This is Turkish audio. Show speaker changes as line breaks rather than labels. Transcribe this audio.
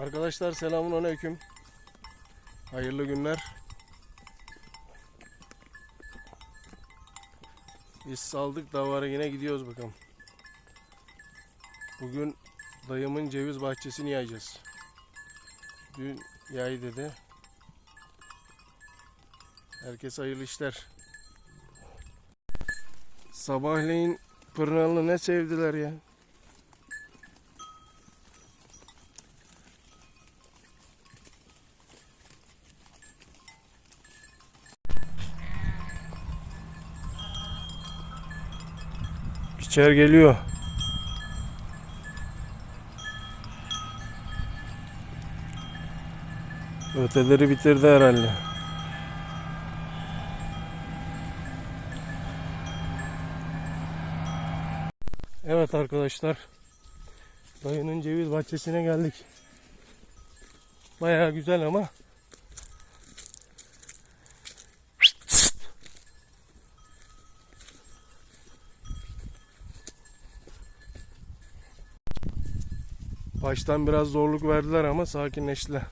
Arkadaşlar selamun aleyküm. Hayırlı günler. Biz saldık davara yine gidiyoruz bakalım. Bugün dayımın ceviz bahçesini yayacağız. Dün yay dedi. Herkes hayırlı işler. Sabahleyin pırnalı ne sevdiler ya. İçer geliyor. Öteleri bitirdi herhalde. Evet arkadaşlar. Dayının ceviz bahçesine geldik. Bayağı güzel ama Baştan biraz zorluk verdiler ama sakinleştiler.